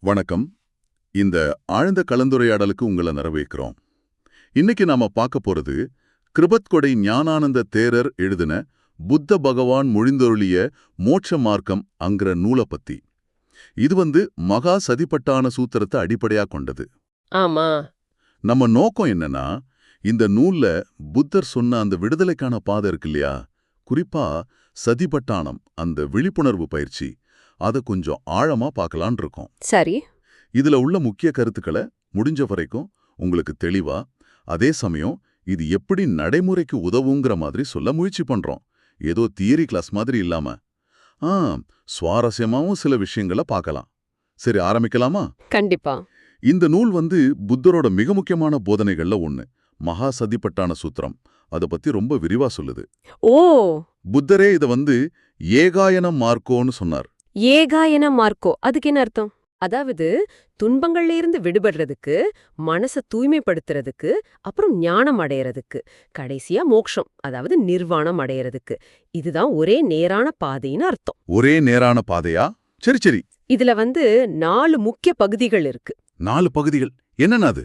வணக்கம். இந்த ஆழ்ந்த கலந்துரையாடலுக்கு உங்களை வரவேற்கிறோம். இன்னைக்கு நாம பார்க்க போறது கிருபத்கொடை ஞானானந்த தேரர் எழுதின புத்த பகவான் மொழிந்தொருளிய மோட்ச மார்க்கம் அங்கிற நூலை பத்தி. இது வந்து மகா சதிப்பட்டான சூத்திரத்தை அடிப்படையா கொண்டது. ஆமா. நம்ம நோக்கம் என்னன்னா இந்த நூல்ல புத்தர் சொன்ன அந்த விடுதலைக்கான பாதை இருக்கு இல்லையா? குறிப்பா சதிபட்டானம் அந்த விழிப்புணர்வு பயிற்சி அதை கொஞ்சம் ஆழமா பார்க்கலான் இருக்கோம். சரி. இதுல உள்ள முக்கிய கருத்துக்களை முடிஞ்ச வரைக்கும் உங்களுக்கு தெளிவா அதே சமயம் இது எப்படி நடைமுறைக்கு உதவுங்கிற மாதிரி சொல்ல முயற்சி பண்றோம். ஏதோ தியரி கிளாஸ் மாதிரி இல்லாம. ஆ சுவாரஸ்யமாவும் சில விஷயங்களை பார்க்கலாம். சரி ஆரம்பிக்கலாமா? கண்டிப்பா. இந்த நூல் வந்து புத்தரோட மிக முக்கியமான போதனைகள்ல ஒண்ணு. மகா சதிப்பட்டான சூத்திரம். அதை பத்தி ரொம்ப விரிவா சொல்லுது. ஓ! புத்தரே இத வந்து ஏகாயனம் மார்க்கோன்னு சொன்னார். ஏகாயன மார்க்கோ. அதுக்கு என்ன அர்த்தம்? அதாவது துன்பங்கள்ல இருந்து விடுபடுறதுக்கு மனச தூய்மைப்படுத்துறதுக்கு அப்புறம் ஞானம் அடையறதுக்கு கடைசியா மோக்ஷம் அதாவது நிர்வாணம் அடையறதுக்கு. இதுதான் ஒரே நேரான பாதைன்னு அர்த்தம். ஒரே நேரான பாதையா? சரி சரி. இதுல வந்து நாலு முக்கிய பகுதிகள் இருக்கு. நாலு பகுதிகள். என்னன்னா அது?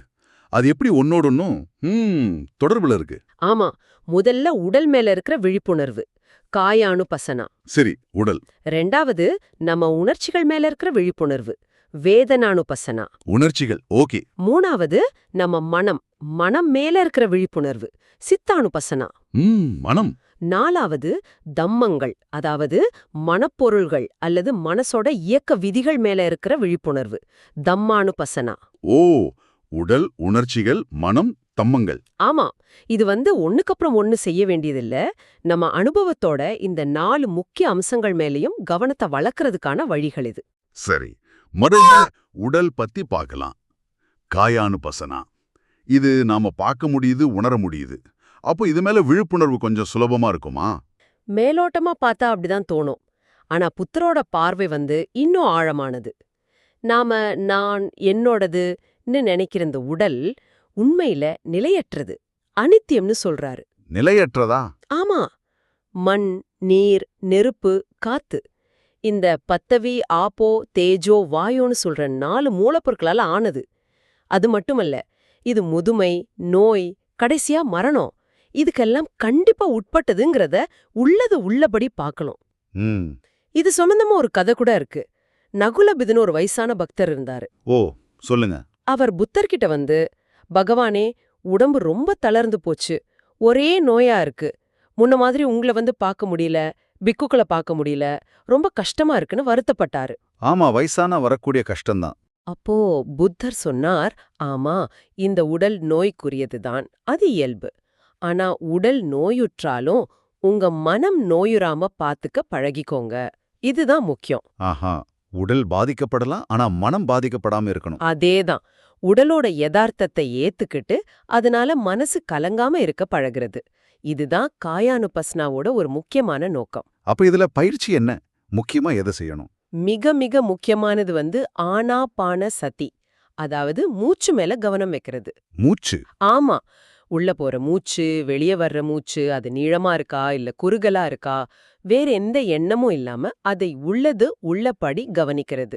அது எப்படி ஒன்னோடொன்னும் தொடர்புல இருக்கு? ஆமா. முதல்ல உடல் மேல இருக்கிற விழிப்புணர்வு. காயானு பசனா சரி உடல். ரெண்டாவது நம்ம உணர்ச்சிகள் மேல இருக்கிற விழிப்புணர்வு. வேதனானுபசனா. உணர்ச்சிகள் ஓகே. மூணாவது நம்ம மனம். மனம் மேல இருக்கிற விழிப்புணர்வு. சித்தானுபசனா. ம் மனம். நாலாவது தம்மங்கள். அதாவது மனப்பொருள்கள் அல்லது மனசோட இயக்க விதிகள் மேல இருக்கிற விழிப்புணர்வு. தம்மானுபசனா. ஓ உடல் உணர்ச்சிகள் மனம் தம்மங்கள். ஆமா. இது வந்து ஒண்ணுக்கப்புறம் ஒண்ணு செய்ய வேண்டியதில்ல. நம்ம அனுபவத்தோட இந்த நாலு முக்கிய அம்சங்கள் மேலயும் கவனத்தை வளர்க்கறதுக்கான வழிகள் இது. சரி. முதல்ல உடல் பத்தி பார்க்கலாம். காயானு பசனா இது நாம பார்க்க முடியுது உணர முடியுது. அப்போ இது மேல விழிப்புணர்வு கொஞ்சம் சுலபமா இருக்குமா? மேலோட்டமா பார்த்தா அப்படிதான் தோணும். ஆனா புத்தரோட பார்வை வந்து இன்னும் ஆழமானது. நாம நான் என்னோடதுன்னு நினைக்கிற இந்த உடல் உண்மையில நிலையற்றது. அனித்தியம்னு சொல்றாரு. நிலையற்றதா? ஆமா. மண் நீர் நெருப்பு காத்து. இந்த பத்தவி ஆப்போ தேஜோ வாயோன்னு சொல்ற நாலு மூலப்பொருட்களால ஆனது. அது மட்டுமல்ல இது முதுமை நோய் கடைசியா மரணம். இதுக்கெல்லாம் கண்டிப்பா உட்பட்டதுங்கிறத உள்ளது உள்ளபடி பார்க்கணும். இது சம்பந்தமா ஒரு கதை கூட இருக்கு. நகுலபிதுன்னு ஒரு வயசான பக்தர் இருந்தாரு. ஓ சொல்லுங்க. அவர் புத்தர்கிட்ட வந்து பகவானே உடம்பு ரொம்ப தளர்ந்து போச்சு. ஒரே நோயா இருக்கு. முன்ன மாதிரி உங்களை வந்து பார்க்க முடியல பிக்குக்களை பார்க்க முடியல. ரொம்ப கஷ்டமா இருக்குன்னு வருத்தப்பட்டாரு. ஆமா வயசான வரக்கூடிய கஷ்டம்தான். அப்போ புத்தர் சொன்னார் ஆமா இந்த உடல் நோய்க்குரியதுதான் அது இயல்பு. ஆனா உடல் நோயுற்றாலும் உங்க மனம் நோயுறாம பாத்துக்க பழகிக்கோங்க. இதுதான் முக்கியம். ஆஹா. உடல் பாதிக்கப்படலாம் ஆனா மனம் பாதிக்கப்படாம இருக்கணும். அதேதான். உடலோட யதார்த்தத்தை ஏத்துக்கிட்டு அதனால மனசு கலங்காம இருக்க பழகுறது. இதுதான் காயானுபஸ்னாவோட ஒரு முக்கியமான நோக்கம். அப்ப இதுல பயிற்சி என்ன? முக்கியமா எதை செய்யணும்? மிக மிக முக்கியமானது வந்து ஆனாபான சதி அதாவது மூச்சு மேல கவனம் வைக்கிறது. மூச்சு? ஆமா. உள்ள போற மூச்சு வெளியே வர்ற மூச்சு அது நீளமா இருக்கா இல்ல குறுகலா இருக்கா வேற எந்த எண்ணமும் இல்லாம அதை உள்ளது உள்ளபடி கவனிக்கிறது.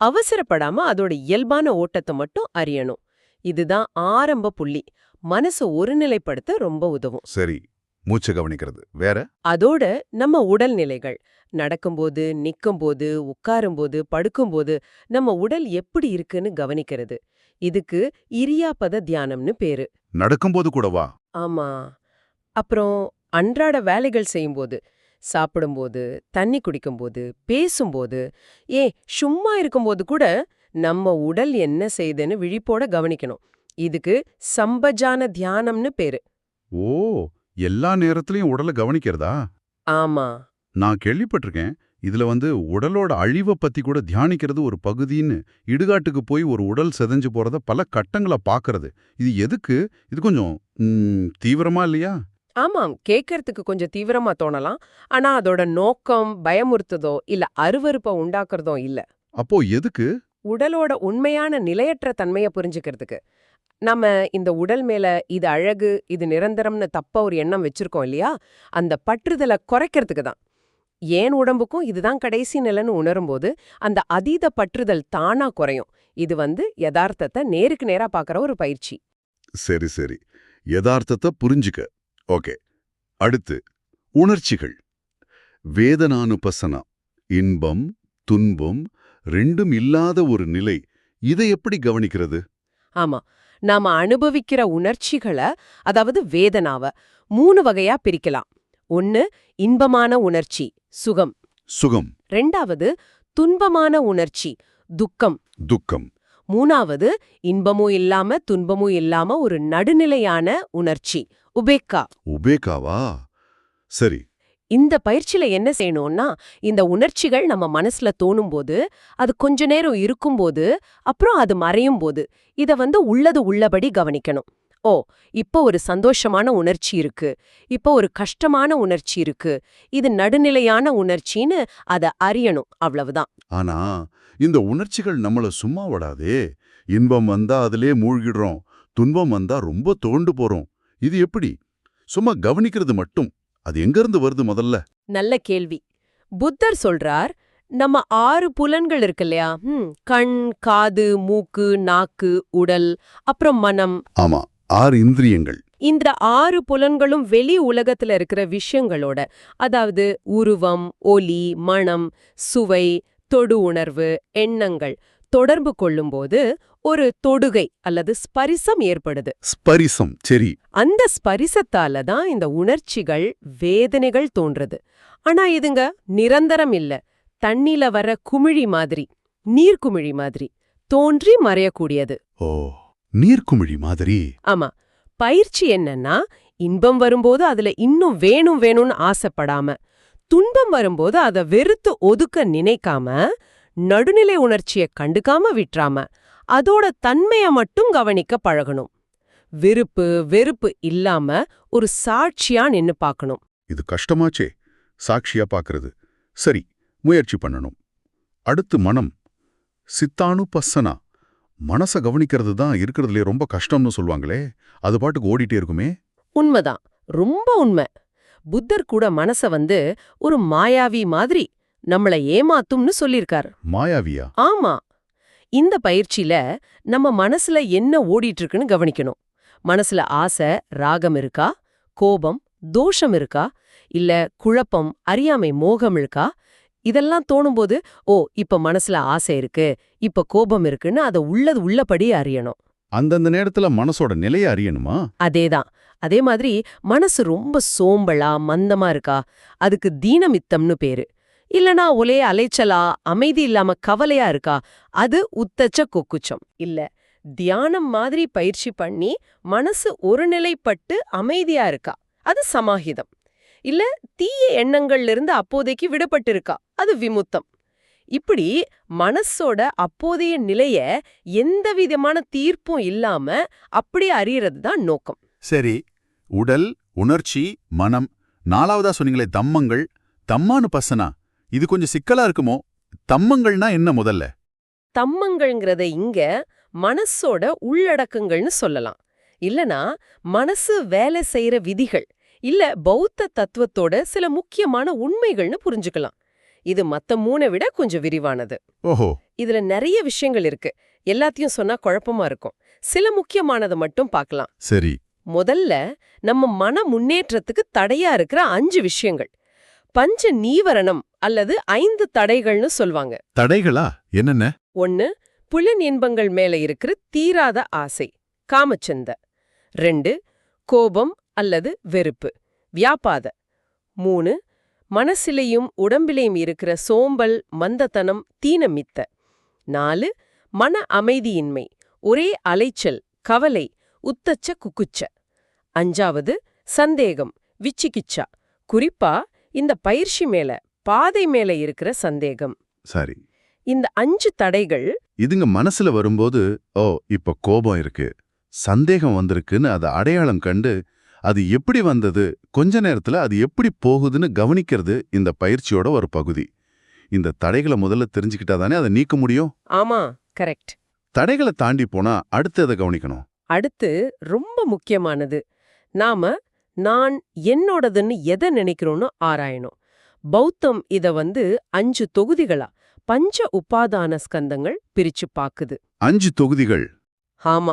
அவசரப்படாம அதோட இயல்பான ஓட்டத்தை மட்டும் அறியணும். இதுதான் ஆரம்ப புள்ளி. மனசை ஒருநிலைப்படுத்த ரொம்ப உதவும். சரி. மூச்சு கவனிக்கிறது. வேற? அதோட நம்ம உடல்நிலைகள். நடக்கும்போது நிக்கும்போது உட்காரும்போது படுக்கும்போது நம்ம உடல் எப்படி இருக்குன்னு கவனிக்கிறது. இதுக்கு இரியாபத தியானம்னு பேரு. நடக்கும்போது கூடவா ஆமா. அப்புறம் அன்றாட வேலைகள் செய்யும்போது சாப்பிடும்போது தண்ணி குடிக்கும்போது பேசும்போது ஏ சும்மா இருக்கும்போது கூட நம்ம உடல் என்ன செய்யுதுன்னு விழிப்போட கவனிக்கணும். இதுக்கு சம்பஜான தியானம்னு பேரு. ஓ எல்லா நேரத்திலையும் உடலை கவனிக்கிறதா? ஆமா. நான் கேள்விப்பட்டிருக்கேன். இதுல வந்து உடலோட அழிவை பத்தி கூட தியானிக்கிறது ஒரு பகுதின்னு இடுகாட்டுக்கு போய் ஒரு உடல் செதஞ்சு போறத பல கட்டங்களை பார்க்கறது இது எதுக்கு? இது கொஞ்சம் தீவிரமா இல்லையா? ஆமாம் கேட்கறதுக்கு கொஞ்சம் தீவிரமா தோணலாம். ஆனா அதோட நோக்கம் பயமுறுத்துதோ இல்ல அருவருப்ப உண்டாக்குறதோ இல்ல. அப்போ எதுக்கு? உடலோட உண்மையான நிலையற்ற தன்மையை புரிஞ்சுக்கிறதுக்கு. நம்ம இந்த உடல் மேல இது அழகு இது நிரந்தரம்னு தப்பா ஒரு எண்ணம் வச்சிருக்கோம் இல்லையா? அந்த பற்றுதலை குறைக்கிறதுக்கு தான். ஏன் உடம்புக்கும் இதுதான் கடைசி நிலைன்னு உணரும்போது அந்த அதீத பற்றுதல் தானா குறையும். இது வந்து யதார்த்தத்தை நேருக்கு நேரா பார்க்கற ஒரு பயிற்சி. சரி சரி. யதார்த்தத்தை புரிஞ்சுக்க. ஓகே. அடுத்து உணர்ச்சிகள். வேதனானுபசனா இன்பம் துன்பம் ரெண்டும் இல்லாத ஒரு நிலை இதை எப்படி கவனிக்கிறது? ஆமா. நாம அனுபவிக்கிற உணர்ச்சிகளை அதாவது வேதனாவ மூணு வகையா பிரிக்கலாம். ஒன்னு இன்பமான உணர்ச்சி சுகம். சுகம். ரெண்டாவது துன்பமான உணர்ச்சி துக்கம். துக்கம். மூணாவது இன்பமும் இல்லாம துன்பமும் இல்லாம ஒரு நடுநிலையான உணர்ச்சி உபேக்கா. உபேகாவா சரி. இந்த பயிற்சியில என்ன செய்யணும்னா இந்த உணர்ச்சிகள் நம்ம மனசுல தோணும்போது அது கொஞ்ச நேரம் இருக்கும்போது அப்புறம் அது மறையும் போது இத வந்து உள்ளது உள்ளபடி கவனிக்கணும். ஓ இப்போ ஒரு சந்தோஷமான உணர்ச்சி இருக்கு. இப்போ ஒரு கஷ்டமான உணர்ச்சி இருக்கு. இது நடுநிலையான உணர்ச்சின்னு அத அறியணும் அவ்வளவுதான். ஆனா இந்த உணர்ச்சிகள் நம்மள சும்மா விடாதே. இன்பம் வந்தா அதிலே மூழ்கிடுறோம். துன்பம் வந்தா ரொம்ப தோண்டு போறோம். இது எப்படி? சும்மா கவனிக்கிறது மட்டும். அது எங்கிருந்து வருது முதல்ல? நல்ல கேள்வி. புத்தர் சொல்றார் நம்ம ஆறு புலன்கள் இருக்கு இல்லையா? கண் காது மூக்கு நாக்கு உடல் அப்புறம் மனம். ஆமா. ஆறு இந்திரியங்கள். இந்த ஆறு புலன்களும் வெளி உலகத்துல இருக்கிற விஷயங்களோட அதாவது உருவம் ஒலி மணம் சுவை தொடு உணர்வு எண்ணங்கள் தொடர்பு கொள்ளும்போது ஒரு தொடுகை அல்லது ஸ்பரிசம் ஏற்படுது. ஸ்பரிசம் சரி. அந்த ஸ்பரிசத்தால தான் இந்த உணர்ச்சிகள் வேதனைகள் தோன்றது. ஆனா இதுங்க நிரந்தரம் இல்ல. தண்ணில வர குமிழி மாதிரி நீர்க்குமிழி மாதிரி தோன்றி மறையக்கூடியது. ஓ. நீர்க்குமிழி மாதிரி. ஆமா. பயிற்சி என்னன்னா இன்பம் வரும்போது அதுல இன்னும் வேணும் வேணும்னு ஆசைப்படாம துன்பம் வரும்போது அத வெறுத்து ஒதுக்க நினைக்காம நடுநிலை உணர்ச்சிய கண்டுக்காம விட்றாம அதோட தன்மைய மட்டும் கவனிக்க பழகணும். விருப்பு வெறுப்பு இல்லாம ஒரு சாட்சியா நின்னு பார்க்கணும் இது கஷ்டமாச்சே. சாட்சியா பாக்குறது. சரி முயற்சி பண்ணணும். அடுத்து மனம். சித்தானு பசனா மனச கவனிக்கிறது தான் இருக்கிறதுலே ரொம்ப கஷ்டம்னு சொல்லுவாங்களே அது பாட்டுக்கு ஓடிட்டே இருக்குமே? உண்மைதான். ரொம்ப உண்மை. புத்தர் கூட மனச வந்து ஒரு மாயாவி மாதிரி நம்மள ஏமாத்தும்னு சொல்லிருக்கார் மாயாவியா? ஆமா. இந்த பயிற்சியில நம்ம மனசுல என்ன ஓடிட்டு இருக்குன்னு கவனிக்கணும். மனசுல ஆசை ராகம் இருக்கா? கோபம் தோஷம் இருக்கா? இல்ல குழப்பம் அறியாமை மோகம் இருக்கா? இதெல்லாம் தோணும்போது ஓ இப்ப மனசுல ஆசை இருக்கு இப்ப கோபம் இருக்குன்னு அதை உள்ளது உள்ளபடி அறியணும். அந்தந்த நேரத்துல மனசோட நிலைய அறியணுமா? அதேதான். அதே மாதிரி மனசு ரொம்ப சோம்பலா மந்தமா இருக்கா? அதுக்கு தீனமித்தம்னு பேரு. இல்லனா ஒரே அலைச்சலா அமைதி இல்லாம கவலையா இருக்கா? அது உத்தச்ச கொக்குச்சம். இல்ல தியானம் மாதிரி பயிற்சி பண்ணி மனசு ஒருநிலைப்பட்டு அமைதியா இருக்கா? அது சமாஹிதம் இல்ல தீய எண்ணங்கள்ல இருந்து அப்போதைக்கு விடுபட்டு இருக்கா அது விமுத்தம். இப்படி மனசோட அப்போதைய நிலைய எந்த விதமான தீர்ப்பும் இல்லாம அப்படி அறியறது தான் நோக்கம். சரி உடல் உணர்ச்சி மனம் நாலாவதா சொன்னீங்களே தம்மங்கள் தம்மானு பசனா? இது கொஞ்சம் சிக்கலா இருக்குமோ? தம்மங்கள்னா என்ன முதல்ல? தம்மங்கள்ங்கிறத இங்க மனசோட உள்ளடக்கங்கள்னு சொல்லலாம். இல்லனா மனசு வேலை செய்யற விதிகள் இல்ல பௌத்த தத்துவத்தோட சில முக்கியமான உண்மைகள்னு புரிஞ்சுக்கலாம். இது மத்த மூணை விட கொஞ்சம் விரிவானது. ஓஹோ. இதுல நிறைய விஷயங்கள் இருக்கு. எல்லாத்தையும் சொன்னா குழப்பமா இருக்கும். சில முக்கியமானதை மட்டும் பார்க்கலாம். சரி. முதல்ல நம்ம மன முன்னேற்றத்துக்கு தடையா இருக்கிற அஞ்சு விஷயங்கள். பஞ்ச நீவரணம் அல்லது ஐந்து தடைகள்னு சொல்வாங்க. தடைகளா? என்னென்ன? ஒன்னு புலன் இன்பங்கள் மேல இருக்கிற தீராத ஆசை காமச்சந்த ரெண்டு கோபம் அல்லது வெறுப்பு. வியாபாத. மூணு மனசிலையும் உடம்பிலையும் இருக்கிற சோம்பல் மந்தத்தனம் தீனமித்த. நாலு மன அமைதியின்மை ஒரே அலைச்சல் கவலை உத்தச்ச குக்குச்ச. அஞ்சாவது சந்தேகம் விச்சிகிச்சா. குறிப்பா இந்த பயிற்சி மேல பாதை மேல இருக்கிற சந்தேகம். சரி. இந்த அஞ்சு தடைகள் இதுங்க மனசுல வரும்போது ஓ இப்ப கோபம் இருக்கு. சந்தேகம் வந்திருக்குன்னு அதை அடையாளம் கண்டு அது எப்படி வந்தது? கொஞ்ச நேரத்துல அது எப்படி போகுதுன்னு கவனிக்கிறது இந்த பயிற்சியோட ஒரு பகுதி. இந்த தடைகளை முதல்ல தெரிஞ்சுக்கிட்டா தானே அதை நீக்க முடியும்? ஆமா. கரெக்ட். தடைகளை தாண்டி போனா அடுத்து எதை கவனிக்கணும்? அடுத்து ரொம்ப முக்கியமானது. நாம நான் என்னோடதுன்னு எதை நினைக்கிறோன்னு ஆராயணும். பௌத்தம் இத வந்து அஞ்சு தொகுதிகளா பஞ்ச உபாதான ஸ்கந்தங்கள் பிரிச்சு பாக்குது. அஞ்சு தொகுதிகள். ஆமா.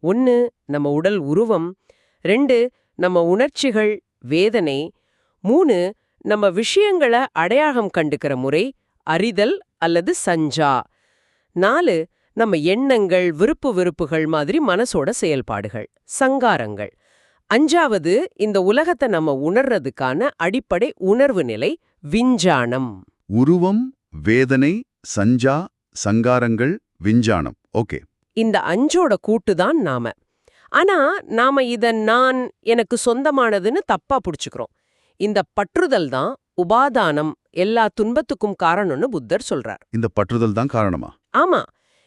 ஒன்னு நம்ம உடல் உருவம் ரெண்டு நம்ம உணர்ச்சிகள் வேதனை. மூணு நம்ம விஷயங்களை அடையாளம் கண்டுக்கிற முறை அறிதல் அல்லது சஞ்சா. நாலு நம்ம எண்ணங்கள் விருப்பு வெறுப்புகள் மாதிரி மனசோட செயல்பாடுகள் சங்காரங்கள். அஞ்சாவது இந்த உலகத்தை நம்ம உணர்றதுக்கான அடிப்படை உணர்வு நிலை விஞ்ஞானம். உருவம் வேதனை சஞ்சா சங்காரங்கள் விஞ்ஞானம். ஓகே. இந்த அஞ்சோட கூட்டுதான் நாம. ஆனா நாம இத நான் எனக்கு சொந்தமானதுன்னு தப்பா புடிச்சுக்கிறோம். இந்த பற்றுதல் தான் உபாதானம் எல்லா துன்பத்துக்கும் காரணம்னு புத்தர் சொல்றார். இந்த பற்றுதல் தான் காரணமா? ஆமா.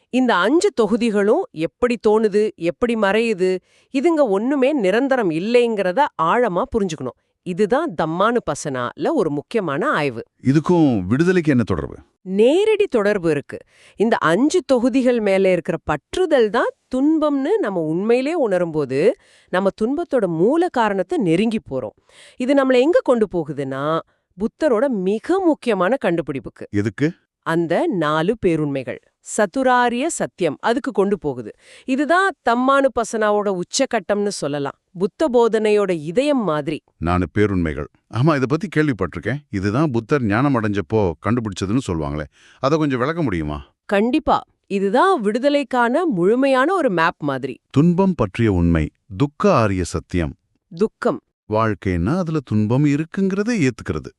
இந்த அஞ்சு தொகுதிகளும் எப்படி தோணுது எப்படி மறையுது இதுங்க ஒண்ணுமே நிரந்தரம் இல்லைங்கிறத ஆழமா புரிஞ்சுக்கணும். இதுதான் தம்மானு பசனால ஒரு முக்கியமான ஆய்வு. இதுக்கும் விடுதலைக்கு என்ன தொடர்பு? நேரடி தொடர்பு இருக்கு. இந்த அஞ்சு தொகுதிகள் மேல இருக்கிற பற்றுதல் தான் துன்பம்னு நம்ம உண்மையிலே உணரும்போது நம்ம துன்பத்தோட மூல காரணத்தை நெருங்கி போறோம். இது நம்மள எங்க கொண்டு போகுதுன்னா புத்தரோட மிக முக்கியமான கண்டுபிடிப்புக்கு. எதுக்கு? அந்த நாலு பேருண்மைகள். சதுராரிய சத்தியம் அதுக்கு கொண்டு போகுது. இதுதான் தம்மானு பசனாவோட உச்சகட்டம்னு சொல்லலாம். புத்த போதனையோட இதயம் மாதிரி. நானு பேருண்மைகள். ஆமா இத பத்தி கேள்விப்பட்டிருக்கேன். இதுதான் புத்தர் ஞானம் அடைஞ்சப்போ கண்டுபிடிச்சதுன்னு சொல்லுவாங்களே. அதை கொஞ்சம் விளக்க முடியுமா? கண்டிப்பா. இதுதான் விடுதலைக்கான முழுமையான ஒரு மேப் மாதிரி. துன்பம் பற்றிய உண்மை துக்க ஆரிய சத்தியம். துக்கம். வாழ்க்கைன்னா அதுல துன்பம் இருக்குங்கிறதை ஏத்துக்கிறது.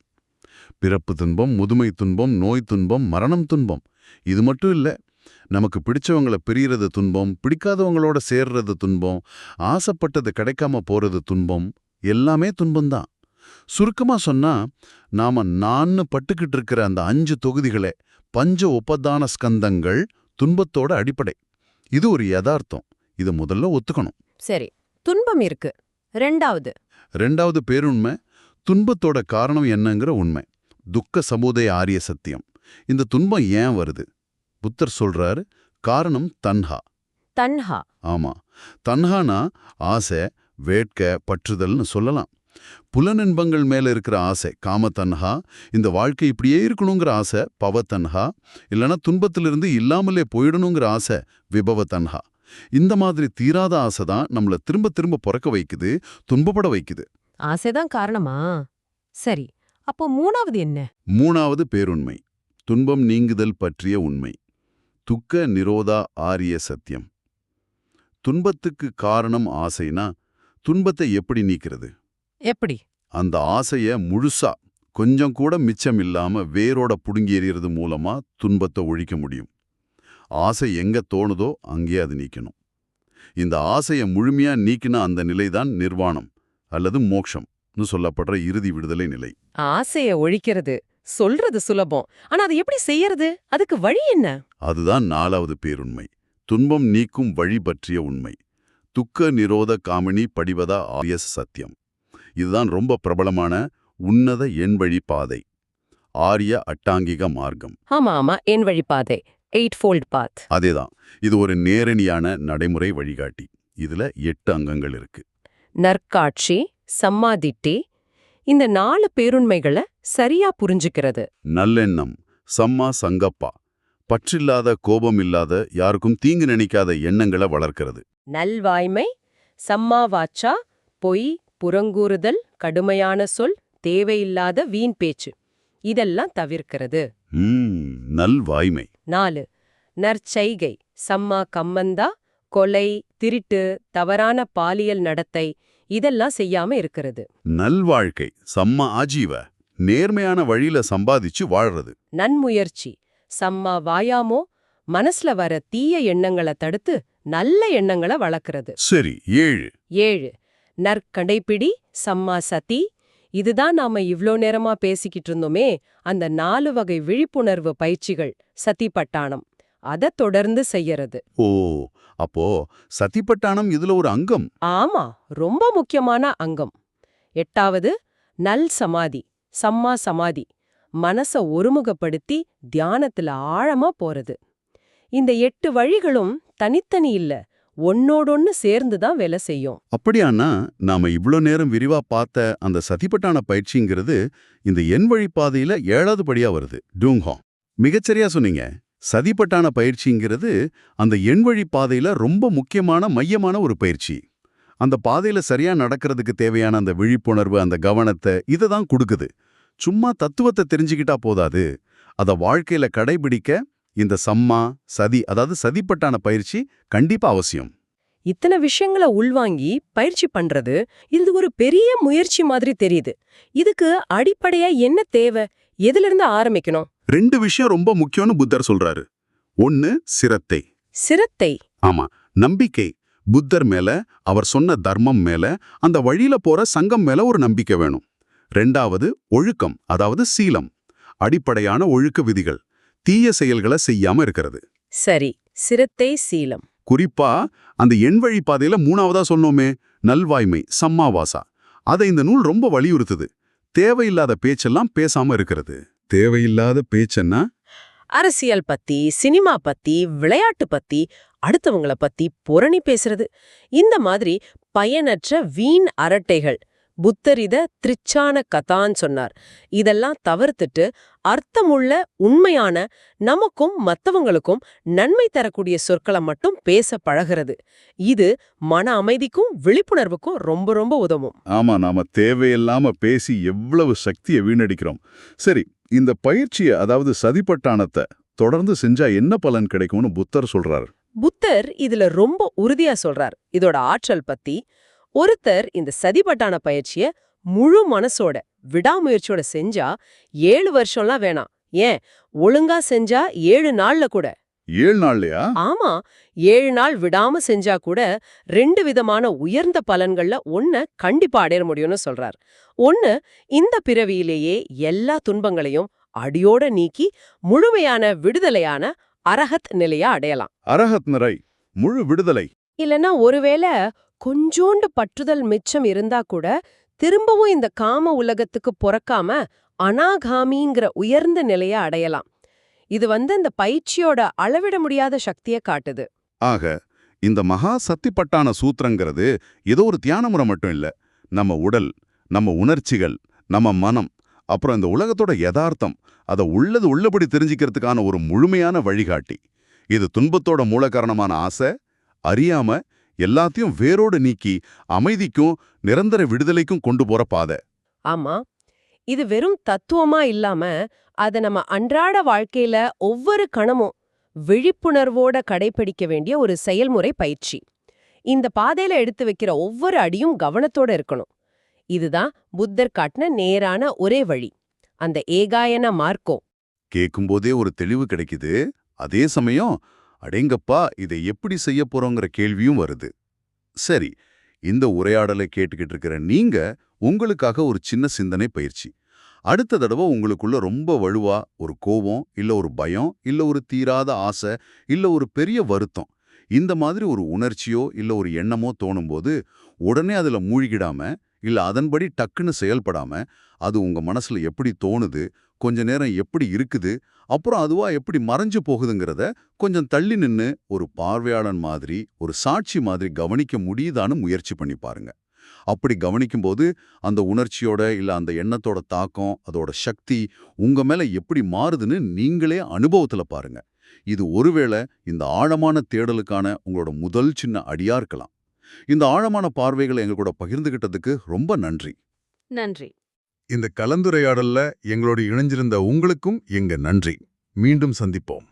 பிறப்பு துன்பம் முதுமை துன்பம் நோய் துன்பம் மரணம் துன்பம். இது மட்டும் இல்ல நமக்கு பிடிச்சவங்கள பிரியறது துன்பம் பிடிக்காதவங்களோட சேர்றது துன்பம் ஆசைப்பட்டது கிடைக்காம போறது துன்பம் எல்லாமே துன்பம்தான். சுருக்கமா சொன்னா நாம நான்னு பட்டுக்கிட்டு இருக்கிற அந்த அஞ்சு தொகுதிகளே பஞ்ச உபதான ஸ்கந்தங்கள் துன்பத்தோட அடிப்படை. இது ஒரு யதார்த்தம். இதை முதல்ல ஒத்துக்கணும். சரி. துன்பம் இருக்கு. ரெண்டாவது. ரெண்டாவது பேருண்மை துன்பத்தோட காரணம் என்னங்கிற உண்மை. துக்க சமுதய ஆரிய சத்தியம். இந்த துன்பம் ஏன் வருது? புத்தர் சொல்றாரு காரணம் தன்ஹா. தன்ஹா. ஆமா. தன்ஹானா ஆசை வேட்கை பற்றுதல்னு சொல்லலாம். புலனின்பங்கள் மேல இருக்கிற ஆசை காம தன்ஹா இந்த வாழ்க்கை இப்படியே இருக்கணுங்கிற ஆசை பவ தன்ஹா இல்லனா துன்பத்திலிருந்து இல்லாமலே போயிடணுங்கிற ஆசை விபவ தன்ஹா. இந்த மாதிரி தீராத ஆசை தான் நம்மள திரும்ப திரும்ப பிறக்க வைக்குது துன்பப்பட வைக்குது. ஆசைதான் காரணமா? சரி அப்போ மூணாவது என்ன? மூணாவது பேருண்மை. துன்பம் நீங்குதல் பற்றிய உண்மை. துக்க நிரோதா ஆரிய சத்தியம். துன்பத்துக்கு காரணம் ஆசைனா துன்பத்தை எப்படி நீக்கிறது? எப்படி? அந்த ஆசைய முழுசா கொஞ்சம் கூட மிச்சம் இல்லாம வேரோட புடுங்கி எறியறது மூலமா துன்பத்தை ஒழிக்க முடியும். ஆசை எங்க தோணுதோ அங்கேயே அது நீக்கணும். இந்த ஆசையை முழுமையா நீக்கின அந்த நிலைதான் நிர்வாணம் அல்லது மோக்ஷம்னு சொல்லப்படுற இறுதி விடுதலை நிலை. ஆசைய ஒழிக்கிறது சொல்றது சுலபம். ஆனா அது எப்படி செய்யறது? அதுக்கு வழி என்ன? அதுதான் நாலாவது பேருண்மை. துன்பம் நீக்கும் வழி பற்றிய உண்மை. துக்க நிரோத காமினி படிவதா ஆரிய சத்தியம். இதுதான் ரொம்ப பிரபலமான உன்னத எண்வழி பாதை. ஆரிய அட்டாங்கிக மார்க்கம். ஆமா ஆமா என் வழிபாதை எயிட் ஃபோல்ட் பாத் அதேதான். இது ஒரு நேரடியான நடைமுறை வழிகாட்டி. இதுல எட்டு அங்கங்கள் இருக்கு. நற்காட்சி சம்மாதிட்டி இந்த நாலு பேருண்மைகளை சரியா புரிஞ்சுக்கிறது. நல்லெண்ணம் சம்மா சங்கப்பா. பற்றில்லாத கோபம் இல்லாத யாருக்கும் தீங்கு நினைக்காத எண்ணங்களை வளர்க்கிறது. நல்வாய்மை சம்மா வாச்சா பொய் புறங்கூறுதல் கடுமையான சொல் தேவையில்லாத வீண் பேச்சு. இதெல்லாம் தவிர்க்கிறது. நல்வாய்மை. நாலு நற்செய்கை சம்மா கம்மந்தா கொலை திருட்டு தவறான பாலியல் நடத்தை இதெல்லாம் செய்யாம இருக்கிறது. நல்வாழ்க்கை சம்ம ஆஜீவ நேர்மையான வழியில சம்பாதிச்சு வாழ்றது. நன்முயற்சி சம்மா வாயாமோ மனசுல வர தீய எண்ணங்களை தடுத்து நல்ல எண்ணங்களை வளர்க்கறது. சரி ஏழு. ஏழு நற்கடைப்பிடி சம்மா சதி இதுதான் நாம இவ்ளோ நேரமா பேசிக்கிட்டு இருந்தோமே அந்த நாலு வகை விழிப்புணர்வு பயிற்சிகள் சதி பட்டாணம். அத தொடர்ந்து செய்யறது. ஓ அப்போ சதிப்பட்டாணம் இதுல ஒரு அங்கம். ஆமா ரொம்ப முக்கியமான அங்கம். எட்டாவது நல் சமாதி சம்மா சமாதி மனச ஒருமுகப்படுத்தி தியானத்துல ஆழமா போறது. இந்த எட்டு வழிகளும் தனித்தனி இல்ல ஒன்னோடொன்னு சேர்ந்து தான் வேலை செய்யும். அப்படியானா நாம இவ்ளோ நேரம் விரிவா பார்த்த அந்த சதிப்பட்டான பயிற்சிங்கிறது இந்த எண் வழி பாதையில ஏழாவது படியா வருது டூங்ஹாங். மிகச்சரியா சொன்னீங்க. சதிப்பட்டான பயிற்சிங்கிறது அந்த எண்வழி பாதையில் ரொம்ப முக்கியமான மையமான ஒரு பயிற்சி. அந்த பாதையில சரியா நடக்கிறதுக்கு தேவையான அந்த விழிப்புணர்வு அந்த கவனத்தை இதை தான் கொடுக்குது. சும்மா தத்துவத்தை தெரிஞ்சுக்கிட்டா போதாது. அத வாழ்க்கையில் கடைபிடிக்க இந்த சம்மா சதி அதாவது சதிப்பட்டான பயிற்சி கண்டிப்பா அவசியம். இத்தனை விஷயங்களை உள்வாங்கி பயிற்சி பண்றது இது ஒரு பெரிய முயற்சி மாதிரி தெரியுது. இதுக்கு அடிப்படையா என்ன தேவை? எதுல இருந்து ஆரம்பிக்கணும்? ரெண்டு விஷயம் ரொம்ப முக்கியம்னு புத்தர் சொல்றாரு. ஒன்னு சிரத்தை. சிரத்தை. ஆமா நம்பிக்கை. புத்தர் மேல அவர் சொன்ன தர்மம் மேல அந்த வழியில போற சங்கம் மேல ஒரு நம்பிக்கை வேணும். ரெண்டாவது ஒழுக்கம் அதாவது சீலம். அடிப்படையான ஒழுக்க விதிகள். தீய செயல்களை செய்யாம இருக்கிறது. சரி சிரத்தை சீலம். குறிப்பா அந்த எண் வழி பாதையில மூணாவதா சொன்னோமே நல்வாய்மை சம்மாவாசா. அதை இந்த நூல் ரொம்ப வலியுறுத்துது. தேவையில்லாத பேச்செல்லாம் பேசாம இருக்கிறது. தேவையில்லாத பேச்சன்னா? அரசியல் பத்தி சினிமா பத்தி விளையாட்டு பத்தி அடுத்தவங்கள பத்தி புரணி பேசுறது. இந்த மாதிரி பயனற்ற வீண் அரட்டைகள் புத்தர் இத திரிச்சான கதான் சொன்னார். இதெல்லாம் தவிர்த்துட்டு அர்த்தமுள்ள உண்மையான நமக்கும் மத்தவங்களுக்கும் நன்மை தரக்கூடிய சொற்களை மட்டும் பேச பழகிறது. இது மன அமைதிக்கும் விழிப்புணர்வுக்கும் ரொம்ப ரொம்ப உதவும். ஆமா நாம தேவையில்லாம பேசி எவ்வளவு சக்தியை வீணடிக்கிறோம். சரி இந்த பயிற்சியை அதாவது சதிப்பட்டானத்தை தொடர்ந்து செஞ்சா என்ன பலன் கிடைக்கும்னு புத்தர் சொல்றாரு. புத்தர் இதுல ரொம்ப உறுதியா சொல்றார். இதோட ஆற்றல் பத்தி ஒருத்தர் இந்த சதிபட்டான பயிற்சிய முழு மனசோட விடாமுயற்சியோட செஞ்சா ஏழு வருஷம்லாம் வேணாம். ஏன்? ஒழுங்கா செஞ்சா ஏழு நாள்ல கூட. ஏழு நாள்லயா? ஆமா. ஏழு நாள் விடாம செஞ்சா கூட ரெண்டு விதமான உயர்ந்த பலன்கள்ல ஒன்ன கண்டிப்பா அடைய முடியும்னு சொல்றார். ஒன்னு இந்த பிறவியிலேயே எல்லா துன்பங்களையும் அடியோட நீக்கி முழுமையான விடுதலையான அரஹத் நிலையா அடையலாம். அரஹத் நிறை முழு விடுதலை. இல்லனா ஒருவேளை கொஞ்சோண்டு பற்றுதல் மிச்சம் இருந்தா கூட திரும்பவும் இந்த காம உலகத்துக்கு பொறக்காம அனாகாமிங்கிற உயர்ந்த நிலைய அடையலாம். இது வந்து இந்த பயிற்சியோட அளவிட முடியாத சக்தியை காட்டுது. ஆக இந்த மகா சத்திப்பட்டான சூத்திரங்கிறது ஏதோ ஒரு தியான முறை மட்டும் இல்ல. நம்ம உடல் நம்ம உணர்ச்சிகள் நம்ம மனம் அப்புறம் இந்த உலகத்தோட யதார்த்தம் அதை உள்ளது உள்ளபடி தெரிஞ்சுக்கிறதுக்கான ஒரு முழுமையான வழிகாட்டி. இது துன்பத்தோட மூல காரணமான ஆசை அறியாம எல்லாத்தையும் வேரோடு நீக்கி அமைதிக்கும் நிரந்தர விடுதலைக்கும் கொண்டு போற பாதை. ஆமா. இது வெறும் தத்துவமா இல்லாம அத நம்ம அன்றாட வாழ்க்கையில ஒவ்வொரு கணமும் விழிப்புணர்வோட கடைபிடிக்க வேண்டிய ஒரு செயல்முறை பயிற்சி. இந்த பாதையில எடுத்து வைக்கிற ஒவ்வொரு அடியும் கவனத்தோட இருக்கணும். இதுதான் புத்தர் காட்டின நேரான ஒரே வழி. அந்த ஏகாயன மார்க்கம். கேட்கும்போதே ஒரு தெளிவு கிடைக்குது. அதே சமயம் அடேங்கப்பா இதை எப்படி செய்ய போறோங்கிற கேள்வியும் வருது. சரி இந்த உரையாடலை கேட்டுக்கிட்டு இருக்கிற நீங்க உங்களுக்காக ஒரு சின்ன சிந்தனை பயிற்சி. அடுத்த தடவை உங்களுக்குள்ள ரொம்ப வலுவா ஒரு கோபம் இல்ல ஒரு பயம் இல்ல ஒரு தீராத ஆசை இல்ல ஒரு பெரிய வருத்தம் இந்த மாதிரி ஒரு உணர்ச்சியோ இல்ல ஒரு எண்ணமோ தோணும்போது உடனே அதுல மூழ்கிடாம இல்ல அதன்படி டக்குன்னு செயல்படாம அது உங்க மனசுல எப்படி தோணுது கொஞ்ச நேரம் எப்படி இருக்குது அப்புறம் அதுவா எப்படி மறைஞ்சு போகுதுங்கிறத கொஞ்சம் தள்ளி நின்னு ஒரு பார்வையாளன் மாதிரி ஒரு சாட்சி மாதிரி கவனிக்க முடியுதான்னு முயற்சி பண்ணி பாருங்க. அப்படி கவனிக்கும்போது அந்த உணர்ச்சியோட இல்ல அந்த எண்ணத்தோட தாக்கம் அதோட சக்தி உங்க மேல எப்படி மாறுதுன்னு நீங்களே அனுபவத்துல பாருங்க. இது ஒருவேளை இந்த ஆழமான தேடலுக்கான உங்களோட முதல் சின்ன அடியா இருக்கலாம். இந்த ஆழமான பார்வைகளை எங்க கூட பகிர்ந்துகிட்டதுக்கு ரொம்ப நன்றி. நன்றி. இந்த கலந்துரையாடல்ல எங்களோடு இணைஞ்சிருந்த உங்களுக்கும் எங்க நன்றி. மீண்டும் சந்திப்போம்.